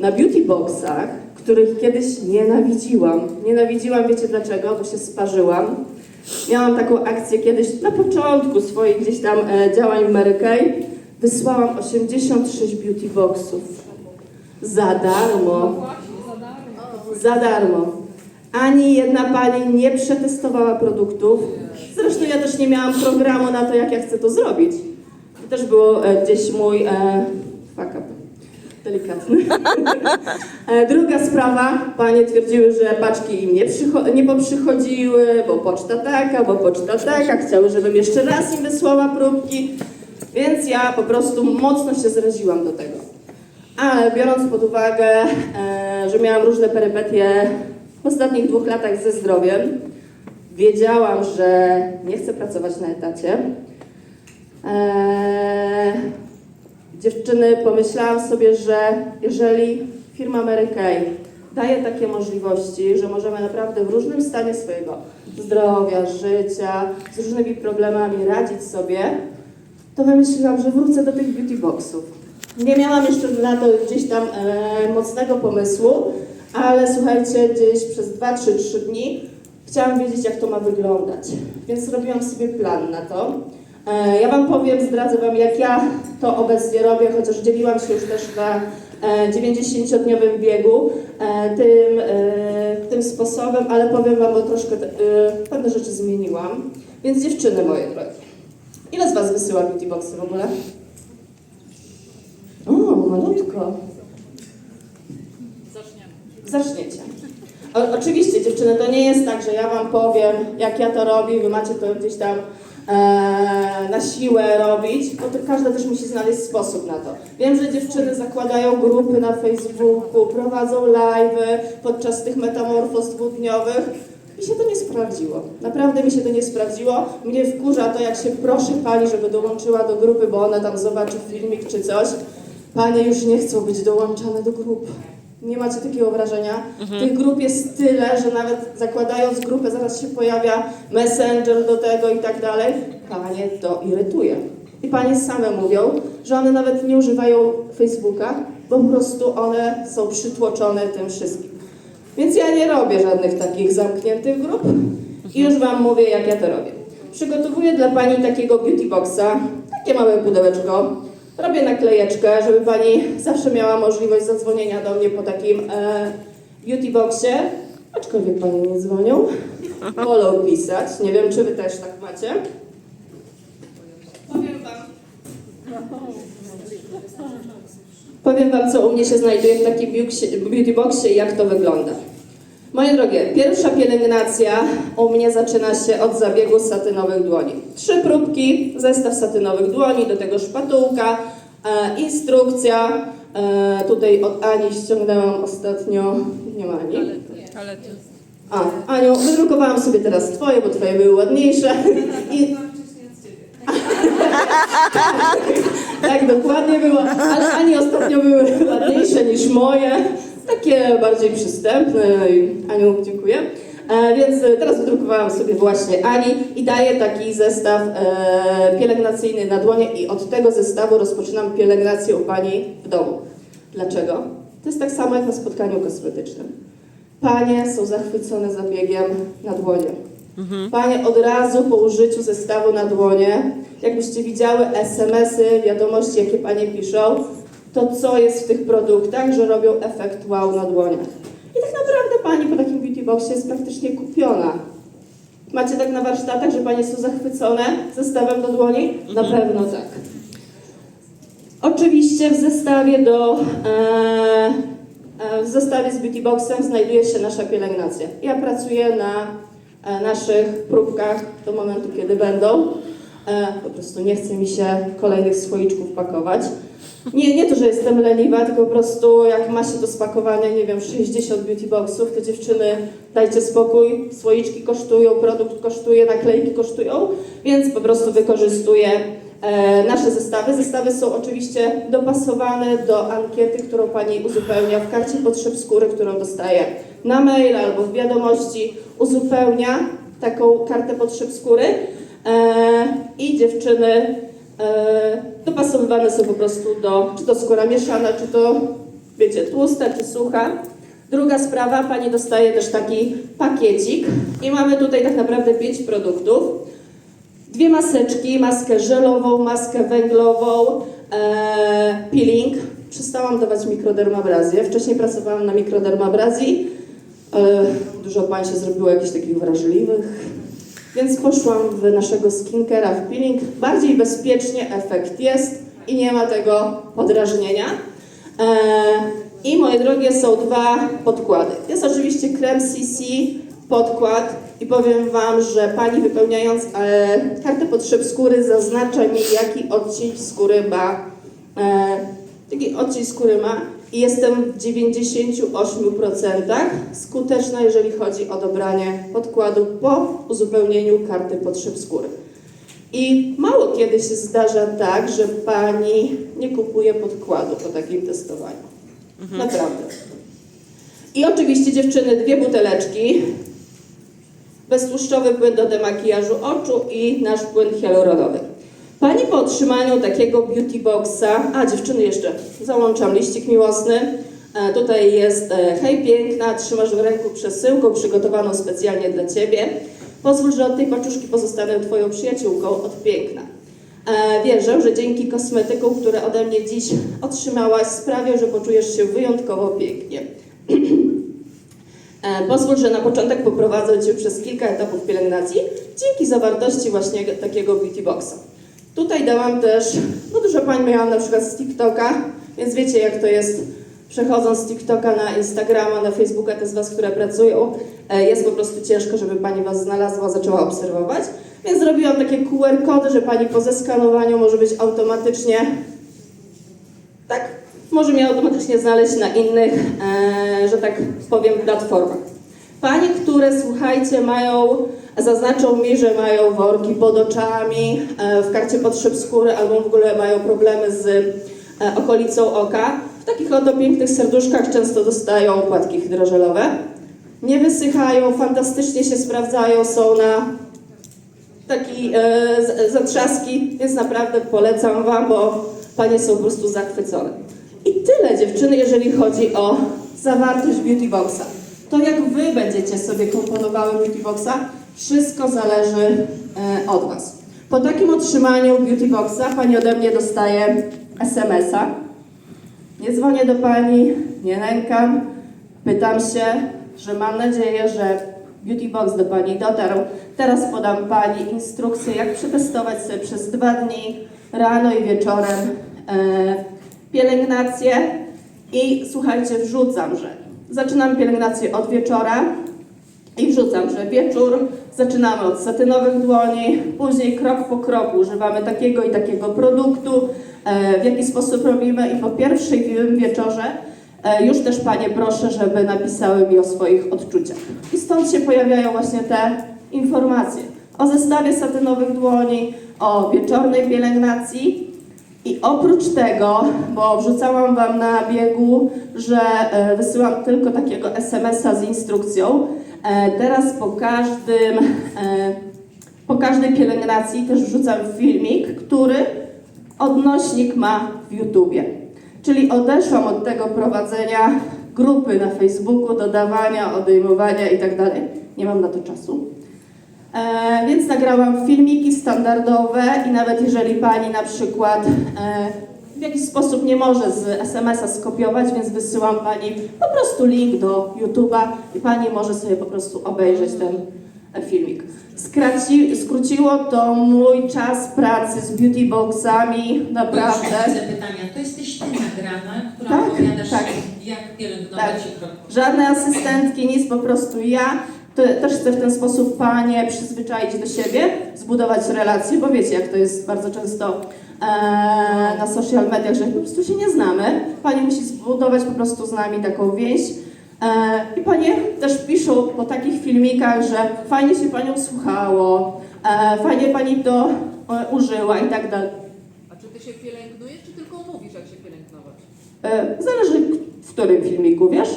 na beauty boxach, których kiedyś nienawidziłam. Nienawidziłam, wiecie dlaczego? Bo się sparzyłam. Miałam taką akcję kiedyś na początku swoich gdzieś tam e, działań Mary Kay. Wysłałam 86 beauty boxów. Za darmo. Za darmo. Ani jedna pani nie przetestowała produktów. Zresztą ja też nie miałam programu na to, jak ja chcę to zrobić. To też było e, gdzieś mój e, fuck up. Delikatny. E, Druga sprawa, panie twierdziły, że paczki im nie, nie poprzychodziły, bo poczta taka, bo poczta taka, chciały, żebym jeszcze raz im wysłała próbki, więc ja po prostu mocno się zraziłam do tego. Ale biorąc pod uwagę, e, że miałam różne perypetie w ostatnich dwóch latach ze zdrowiem, wiedziałam, że nie chcę pracować na etacie. E, dziewczyny, pomyślałam sobie, że jeżeli firma Mary Kay daje takie możliwości, że możemy naprawdę w różnym stanie swojego zdrowia, życia, z różnymi problemami radzić sobie, to wymyśliłam, że wrócę do tych beauty boxów. Nie miałam jeszcze na to gdzieś tam e, mocnego pomysłu, ale słuchajcie, gdzieś przez 2-3 dni chciałam wiedzieć, jak to ma wyglądać. Więc zrobiłam sobie plan na to. E, ja Wam powiem, zdradzę Wam, jak ja to obecnie robię, chociaż dzieliłam się już też na e, 90-dniowym biegu e, tym, e, tym sposobem, ale powiem Wam, bo troszkę e, pewne rzeczy zmieniłam. Więc dziewczyny moje drogie, ile z Was wysyła beauty boxy w ogóle? O, malutko. Zaczniecie. O, oczywiście, dziewczyny, to nie jest tak, że ja wam powiem, jak ja to robię, wy macie to gdzieś tam e, na siłę robić, bo to każda też musi znaleźć sposób na to. Wiem, że dziewczyny zakładają grupy na Facebooku, prowadzą live'y podczas tych metamorfoz dwudniowych. Mi się to nie sprawdziło. Naprawdę mi się to nie sprawdziło. Mnie wkurza to, jak się prosi pani, żeby dołączyła do grupy, bo ona tam zobaczy filmik czy coś. Panie już nie chcą być dołączane do grup. Nie macie takiego wrażenia? Tych grup jest tyle, że nawet zakładając grupę zaraz się pojawia messenger do tego i tak dalej. Panie to irytuje. I panie same mówią, że one nawet nie używają Facebooka, bo po prostu one są przytłoczone tym wszystkim. Więc ja nie robię żadnych takich zamkniętych grup i już Wam mówię, jak ja to robię. Przygotowuję dla Pani takiego beauty boxa, takie małe pudełeczko. Robię naklejeczkę, żeby Pani zawsze miała możliwość zadzwonienia do mnie po takim e, beauty boxie. Aczkolwiek Pani nie dzwonią, wolą pisać. Nie wiem, czy Wy też tak macie. Powiem Wam, Powiem Wam, co u mnie się znajduje w takim beauty boxie i jak to wygląda. Moje drogie, pierwsza pielęgnacja u mnie zaczyna się od zabiegu satynowych dłoni. Trzy próbki, zestaw satynowych dłoni, do tego szpatułka, e, instrukcja. E, tutaj od Ani ściągnęłam ostatnio, nie ma Ani. Ale ty. A, Aniu, wydrukowałam sobie teraz Twoje, bo Twoje były ładniejsze. I... tak, dokładnie było. Ale Ani ostatnio były ładniejsze niż moje. Takie bardziej przystępne. Aniu, dziękuję. E, więc e, teraz wydrukowałam sobie właśnie Ani i daję taki zestaw e, pielęgnacyjny na dłonie i od tego zestawu rozpoczynam pielęgnację u Pani w domu. Dlaczego? To jest tak samo jak na spotkaniu kosmetycznym. Panie są zachwycone zabiegiem na dłonie. Panie od razu po użyciu zestawu na dłonie, jakbyście widziały SMS-y, wiadomości, jakie panie piszą, to co jest w tych produktach, że robią efekt wow na dłoniach. I tak naprawdę pani po takim beauty boxie jest praktycznie kupiona. Macie tak na warsztatach, że panie są zachwycone zestawem do dłoni? Na pewno tak. Oczywiście w zestawie do e, e, w zestawie z beauty boxem znajduje się nasza pielęgnacja. Ja pracuję na e, naszych próbkach do momentu, kiedy będą. E, po prostu nie chce mi się kolejnych słoiczków pakować. Nie, nie to, że jestem leniwa, tylko po prostu jak ma się do spakowania, nie wiem, 60 beauty boxów, to dziewczyny dajcie spokój, słoiczki kosztują, produkt kosztuje, naklejki kosztują, więc po prostu wykorzystuję e, nasze zestawy. Zestawy są oczywiście dopasowane do ankiety, którą Pani uzupełnia w karcie potrzeb skóry, którą dostaje na mail albo w wiadomości. Uzupełnia taką kartę potrzeb skóry e, i dziewczyny dopasowywane są po prostu do, czy to skóra mieszana, czy to wiecie, tłusta czy sucha. Druga sprawa, pani dostaje też taki pakiecik i mamy tutaj tak naprawdę pięć produktów. Dwie maseczki, maskę żelową, maskę węglową, e, peeling. Przestałam dawać mikrodermabrazję. Wcześniej pracowałam na mikrodermabrazji. E, dużo pań się zrobiło jakichś takich wrażliwych. Więc poszłam w naszego skincara w peeling. Bardziej bezpiecznie efekt jest i nie ma tego podrażnienia. E, I moje drogie są dwa podkłady. Jest oczywiście krem CC, podkład i powiem Wam, że Pani wypełniając e, kartę potrzeb skóry zaznacza mi jaki odcień skóry ma, e, jaki odcień skóry ma i jestem w 98% skuteczna, jeżeli chodzi o dobranie podkładu po uzupełnieniu karty potrzeb skóry. I mało kiedy się zdarza tak, że pani nie kupuje podkładu po takim testowaniu. Naprawdę. I oczywiście dziewczyny, dwie buteleczki. Beztłuszczowy płyn do demakijażu oczu i nasz płyn hialuronowy. Pani po otrzymaniu takiego beauty boxa, a dziewczyny jeszcze, załączam liścik miłosny. E, tutaj jest e, hej piękna, trzymasz w ręku przesyłkę przygotowaną specjalnie dla Ciebie. Pozwól, że od tej paczuszki pozostanę Twoją przyjaciółką od piękna. E, wierzę, że dzięki kosmetykom, które ode mnie dziś otrzymałaś, sprawią, że poczujesz się wyjątkowo pięknie. Pozwól, że na początek poprowadzę Cię przez kilka etapów pielęgnacji dzięki zawartości właśnie takiego beauty boxa. Tutaj dałam też, no dużo pań miałam na przykład z TikToka, więc wiecie jak to jest przechodząc z TikToka na Instagrama, na Facebooka, te z Was, które pracują, e, jest po prostu ciężko, żeby Pani Was znalazła, zaczęła obserwować. Więc zrobiłam takie QR kody, że Pani po zeskanowaniu może być automatycznie tak, może mnie automatycznie znaleźć na innych, e, że tak powiem, platformach. Panie, które słuchajcie, mają, zaznaczą mi, że mają worki pod oczami, e, w karcie potrzeb skóry albo w ogóle mają problemy z e, okolicą oka. W takich oto pięknych serduszkach często dostają płatki hydrożelowe. Nie wysychają, fantastycznie się sprawdzają, są na taki e, zatrzaski, więc naprawdę polecam Wam, bo Panie są po prostu zachwycone. I tyle dziewczyny, jeżeli chodzi o zawartość Beauty Boxa. To jak Wy będziecie sobie komponowały Beauty Boxa, wszystko zależy e, od Was. Po takim otrzymaniu Beauty Boxa Pani ode mnie dostaje SMS-a. Nie dzwonię do Pani, nie nękam, pytam się, że mam nadzieję, że Beauty Box do Pani dotarł. Teraz podam Pani instrukcję, jak przetestować sobie przez dwa dni, rano i wieczorem, e, pielęgnację. I słuchajcie, wrzucam, że zaczynam pielęgnację od wieczora i wrzucam, że wieczór zaczynamy od satynowych dłoni, później krok po kroku używamy takiego i takiego produktu, e, w jaki sposób robimy i po pierwszym wieczorze e, już też Panie proszę, żeby napisały mi o swoich odczuciach. I stąd się pojawiają właśnie te informacje o zestawie satynowych dłoni, o wieczornej pielęgnacji i oprócz tego, bo wrzucałam Wam na biegu, że e, wysyłam tylko takiego SMS-a z instrukcją, teraz po każdym, e, po każdej pielęgnacji też wrzucam filmik, który odnośnik ma w YouTubie. Czyli odeszłam od tego prowadzenia grupy na Facebooku, dodawania, odejmowania itd. Nie mam na to czasu. E, więc nagrałam filmiki standardowe i nawet jeżeli pani na przykład e, w jakiś sposób nie może z SMS-a skopiować, więc wysyłam pani po prostu link do YouTube'a i pani może sobie po prostu obejrzeć ten e, filmik. Skraci, skróciło to mój czas pracy z beauty boxami, naprawdę. Proszę, pytania. To jesteś ty nagrana, która Tak, opowiadasz, tak. jak pielęgnować Tak. i Żadne asystentki, nic, po prostu ja. To, też chcę w ten sposób Panie przyzwyczaić do siebie, zbudować relacje, bo wiecie, jak to jest bardzo często na social mediach, że po prostu się nie znamy. Pani musi zbudować po prostu z nami taką więź. E, I Panie też piszą po takich filmikach, że fajnie się Panią słuchało, e, fajnie Pani to e, użyła i tak dalej. A czy ty się pielęgnujesz, czy tylko mówisz, jak się pielęgnować? Zależy w którym filmiku, wiesz?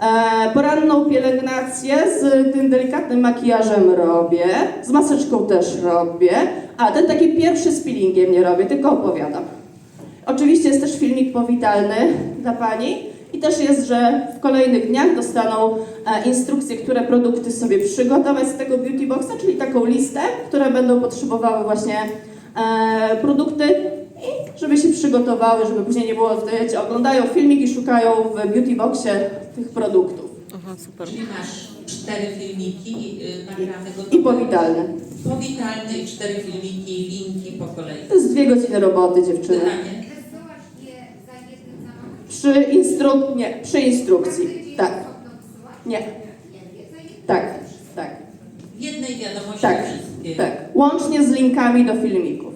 E, Poranną pielęgnację z tym delikatnym makijażem robię, z maseczką też robię, a ten taki pierwszy z peelingiem nie robię, tylko opowiadam. Oczywiście jest też filmik powitalny dla Pani i też jest, że w kolejnych dniach dostaną e, instrukcje, które produkty sobie przygotować z tego beauty boxa, czyli taką listę, które będą potrzebowały właśnie e, produkty i żeby się przygotowały, żeby później nie było, wiecie, oglądają filmik i szukają w beauty boxie tych produktów. Aha, super. Czyli masz cztery filmiki y, nagrane I gotowe. powitalny. Powitalne i cztery filmiki, linki po kolei. To jest dwie godziny roboty dziewczyny. Pytanie. Zamachem? Przy, instru... nie, przy instrukcji. Tak, nie, tak, tak, W jednej wiadomości tak, wszystkie. tak. Łącznie z linkami do filmików.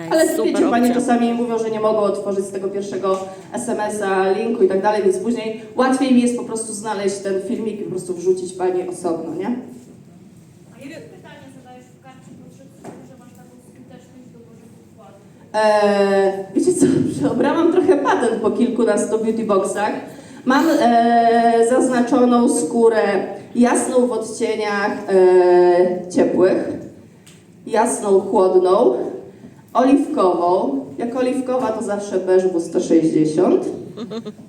Ej, Ale super wiecie, panie opcja. czasami mówią, że nie mogą otworzyć z tego pierwszego SMS-a linku i tak dalej, więc później łatwiej mi jest po prostu znaleźć ten filmik i po prostu wrzucić pani osobno, nie? A jakie pytanie zadajesz w karcie potrzeby, że masz taką skuteczność w doborze podkładu? Eee, wiecie co, przeobrałam trochę patent po kilkunastu beauty boxach. Mam eee, zaznaczoną skórę jasną w odcieniach eee, ciepłych, jasną chłodną, oliwkową. Jak oliwkowa to zawsze beżbu 160.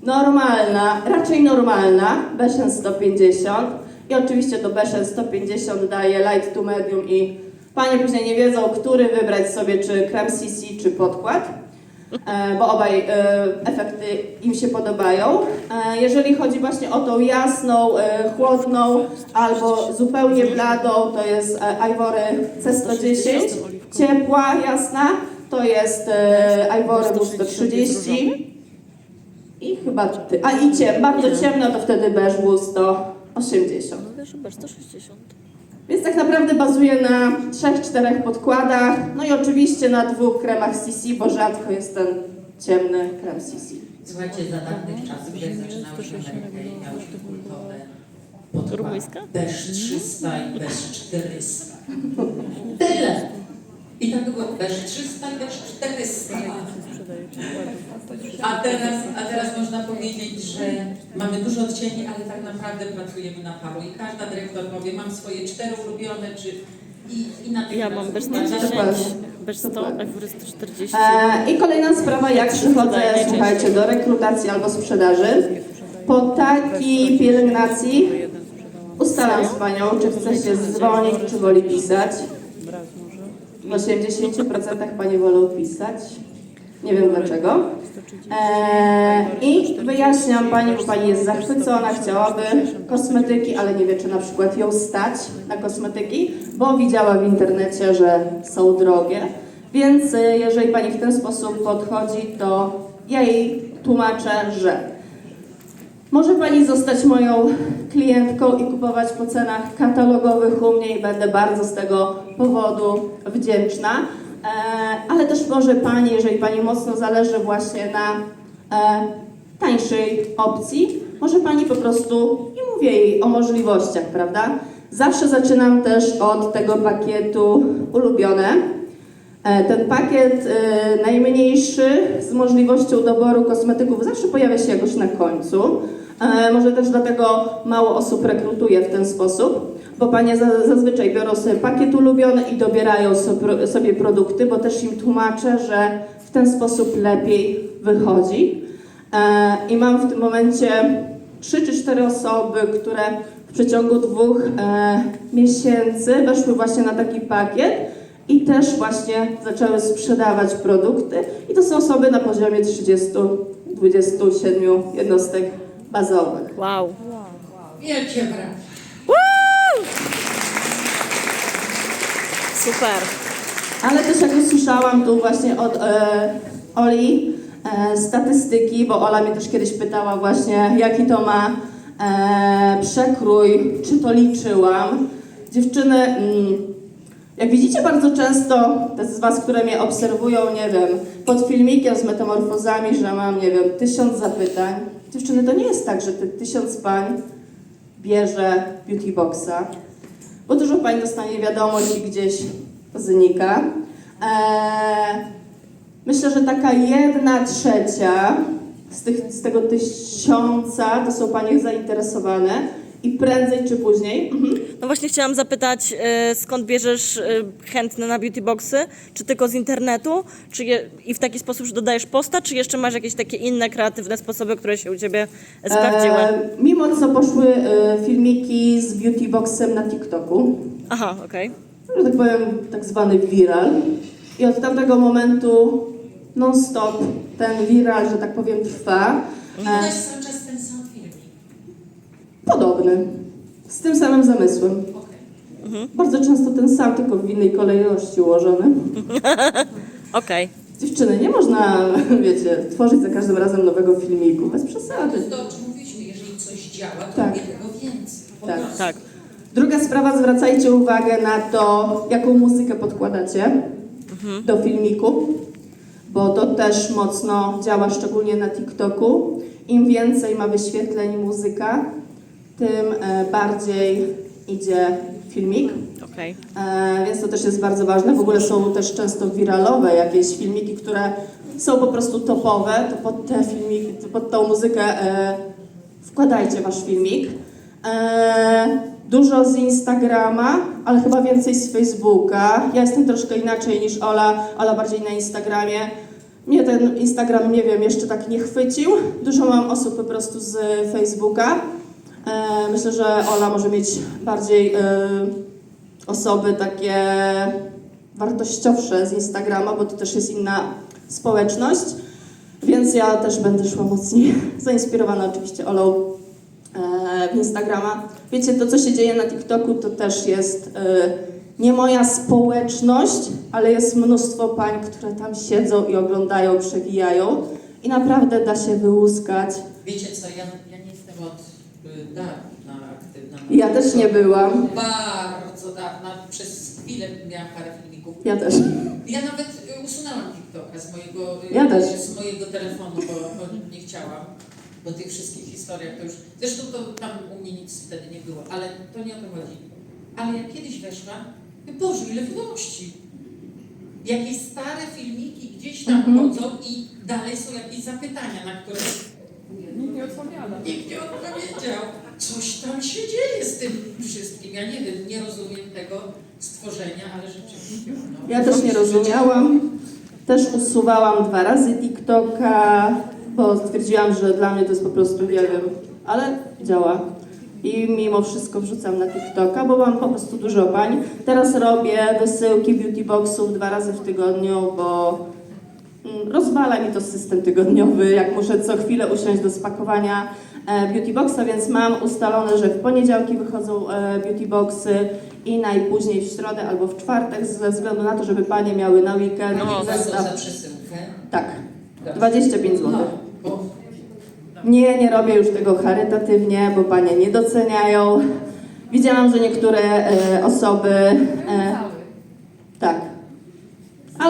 Normalna, raczej normalna, beszen 150. I oczywiście do beszen 150 daję light to medium i panie później nie wiedzą, który wybrać sobie, czy krem CC, czy podkład, bo obaj e, efekty im się podobają. E, Jeżeli chodzi właśnie o tą jasną, e, chłodną albo zupełnie bladą, to jest e, Ivory C110, ciepła, jasna, to jest e, Ivory W130 i chyba ty, a i ciem, bardzo ciemno to wtedy beż był 180. No wiesz, chyba 160. Więc tak naprawdę bazuje na trzech, czterech podkładach, no i oczywiście na dwóch kremach CC, bo rzadko jest ten ciemny krem CC. Słuchajcie, za dawnych czasów, jak zaczynały się Amerykę i miały się kultowe podkłady. Rumuńska? Bez 300 i bez 400. Tyle! I tak było bez 300 i bez 400. A teraz, a teraz można powiedzieć, że mamy dużo odcieni, ale tak naprawdę pracujemy na paru. I każda dyrektor powie, mam swoje cztery ulubione, czy i, i na tych Ja mam bez pracujemy. 110, Dokładnie. bez 100, Dokładnie. Ewory 140. E, I kolejna sprawa, jak przychodzę, słuchajcie, do rekrutacji albo sprzedaży. Po takiej pielęgnacji ustalam z panią, czy chce się dzwonić, czy woli pisać. W 80% pani wolą pisać. Nie wiem dlaczego. E, I wyjaśniam pani, bo pani jest zachwycona, chciałaby kosmetyki, ale nie wie, czy na przykład ją stać na kosmetyki, bo widziała w internecie, że są drogie. Więc e, jeżeli pani w ten sposób podchodzi, to ja jej tłumaczę, że może Pani zostać moją klientką i kupować po cenach katalogowych u mnie i będę bardzo z tego powodu wdzięczna. E, ale też może Pani, jeżeli Pani mocno zależy właśnie na e, tańszej opcji, może Pani po prostu, nie mówię jej o możliwościach, prawda? Zawsze zaczynam też od tego pakietu ulubione. E, Ten pakiet najmniejszy z możliwością doboru kosmetyków zawsze pojawia się jakoś na końcu. Może też dlatego mało osób rekrutuje w ten sposób, bo panie za- zazwyczaj biorą sobie pakiet ulubiony i dobierają so- sobie produkty, bo też im tłumaczę, że w ten sposób lepiej wychodzi. E, I mam w tym momencie trzy czy cztery osoby, które w przeciągu dwóch e, miesięcy weszły właśnie na taki pakiet i też właśnie zaczęły sprzedawać produkty. I to są osoby na poziomie 30-27 jednostek bazowych. Wow. Wielkie brawa. Super. Ale też jak usłyszałam tu właśnie od e, Oli e, statystyki, bo Ola mnie też kiedyś pytała właśnie, jaki to ma e, przekrój, czy to liczyłam. Dziewczyny, mm, jak widzicie bardzo często, te z Was, które mnie obserwują, nie wiem, pod filmikiem z metamorfozami, że mam, nie wiem, tysiąc zapytań. Dziewczyny, to nie jest tak, że te tysiąc pań bierze beauty boxa, bo dużo pań dostanie wiadomość i gdzieś znika. Eee, myślę, że taka jedna trzecia z, tych, z tego tysiąca to są panie zainteresowane i prędzej czy później. Mhm. No właśnie chciałam zapytać, e, skąd bierzesz e, chętne na beauty boxy? Czy tylko z internetu? Czy je, I w taki sposób, że dodajesz posta, czy jeszcze masz jakieś takie inne kreatywne sposoby, które się u Ciebie sprawdziły? E, mimo co poszły e, filmiki z beauty boxem na TikToku, Aha, okej. że tak powiem, tak zwany viral. I od tamtego momentu non-stop ten viral, że tak powiem, trwa. I E, cały czas ten sam filmik. Podobny. Z tym samym zamysłem. Okej. Bardzo często ten sam, tylko w innej kolejności ułożony. Okej. Dziewczyny, nie można, wiecie, tworzyć za każdym razem nowego filmiku, bez To przesady. jest to, o czym mówiliśmy. Jeżeli coś działa, to Tak. tego więcej. Po Tak. prostu. Tak. Druga sprawa, zwracajcie uwagę na to, jaką muzykę podkładacie do filmiku, bo to też mocno działa, szczególnie na TikToku. Im więcej ma wyświetleń muzyka, tym e, bardziej idzie filmik. Okej. E, więc to też jest bardzo ważne. W ogóle są też często wiralowe jakieś filmiki, które są po prostu topowe, to pod te filmiki, pod tą muzykę e, wkładajcie wasz filmik. Dużo z Instagrama, ale chyba więcej z Facebooka. Ja jestem troszkę inaczej niż Ola, Ola bardziej na Instagramie. Mnie ten Instagram, nie wiem, jeszcze tak nie chwycił. Dużo mam osób po prostu z Facebooka. E, myślę, że Ola może mieć bardziej e, osoby takie wartościowsze z Instagrama, bo to też jest inna społeczność. Więc ja też będę szła mocniej, zainspirowana oczywiście Olą e, w Instagrama. Wiecie, to co się dzieje na TikToku to też jest nie moja społeczność, ale jest mnóstwo pań, które tam siedzą i oglądają, przewijają i naprawdę da się wyłuskać. Wiecie co, ja, ja nie jestem od dawna aktywna. Ja też nie byłam. Bardzo dawna, przez chwilę miałam parę filmików. Ja też. Ja nawet y, usunęłam TikToka z mojego, y, Ja też. z mojego telefonu, bo, bo nie chciałam. Po tych wszystkich historiach to już. Zresztą to tam u mnie nic wtedy nie było, ale to nie o to chodzi. Ale jak kiedyś weszłam, mówię, Boże, ile wiadomości. Jakieś stare filmiki gdzieś tam Mhm. chodzą i dalej są jakieś zapytania, na które Nikt nie odpowiada. nikt nie odpowiedział. Coś tam się dzieje z tym wszystkim. Ja nie wiem, nie rozumiem tego stworzenia, ale rzeczywiście. No, Ja też nie rozumiałam. Też usuwałam dwa razy TikToka, bo stwierdziłam, że dla mnie to jest po prostu, nie wiem, ale działa. I mimo wszystko wrzucam na TikToka, bo mam po prostu dużo pań. Teraz robię wysyłki beauty boxów dwa razy w tygodniu, bo rozwala mi to system tygodniowy, jak muszę co chwilę usiąść do spakowania e, beauty boxa, więc mam ustalone, że w poniedziałki wychodzą e, beauty boxy i najpóźniej w środę albo w czwartek, ze względu na to, żeby panie miały na weekend No, za, za zestaw. przesyłkę. Tak, 25 zł. No, bo Nie, nie robię już tego charytatywnie, bo panie nie doceniają. Widziałam, że niektóre e, osoby.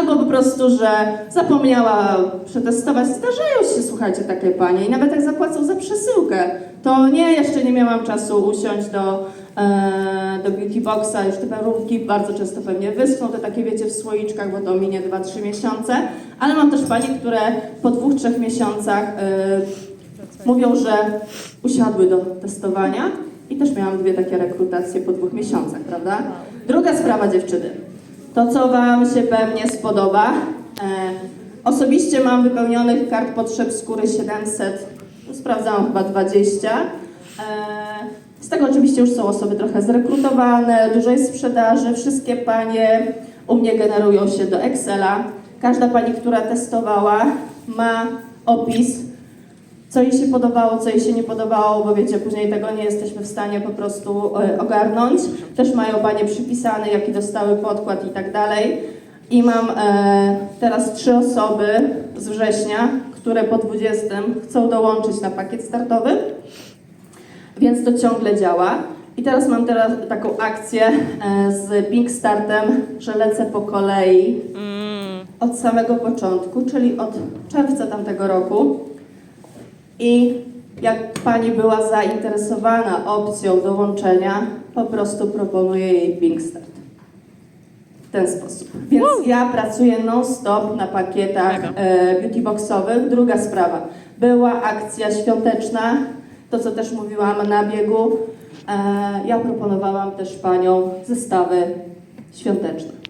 Albo po prostu, że zapomniała przetestować. Zdarzają się, słuchajcie, takie panie. I nawet jak zapłacą za przesyłkę, to nie, jeszcze nie miałam czasu usiąść do, e, do beauty boxa. Już te peruki bardzo często pewnie wyschną, te takie wiecie w słoiczkach, bo to minie 2-3 miesiące. Ale mam też panie, które po dwóch, trzech miesiącach e, mówią, że usiadły do testowania. I też miałam dwie takie rekrutacje po dwóch miesiącach, prawda? Druga sprawa dziewczyny. To, co Wam się pewnie spodoba. E, osobiście mam wypełnionych kart potrzeb skóry 700, sprawdzałam chyba 20. E, z tego oczywiście już są osoby trochę zrekrutowane, dużo jest sprzedaży, wszystkie panie u mnie generują się do Excela. Każda pani, która testowała, ma opis, co jej się podobało, co jej się nie podobało, bo wiecie, później tego nie jesteśmy w stanie po prostu e, ogarnąć. Też mają panie przypisane, jaki dostały podkład i tak dalej. I mam e, teraz trzy osoby z września, które po 20 chcą dołączyć na pakiet startowy, więc to ciągle działa. I teraz mam teraz taką akcję e, z Pink Startem, że lecę po kolei Mm, od samego początku, czyli od czerwca tamtego roku. I jak pani była zainteresowana opcją dołączenia, po prostu proponuję jej Pink Start. W ten sposób. Więc ja pracuję non-stop na pakietach e, beauty boxowych. Druga sprawa. Była akcja świąteczna, to co też mówiłam na biegu. E, ja proponowałam też paniom zestawy świąteczne.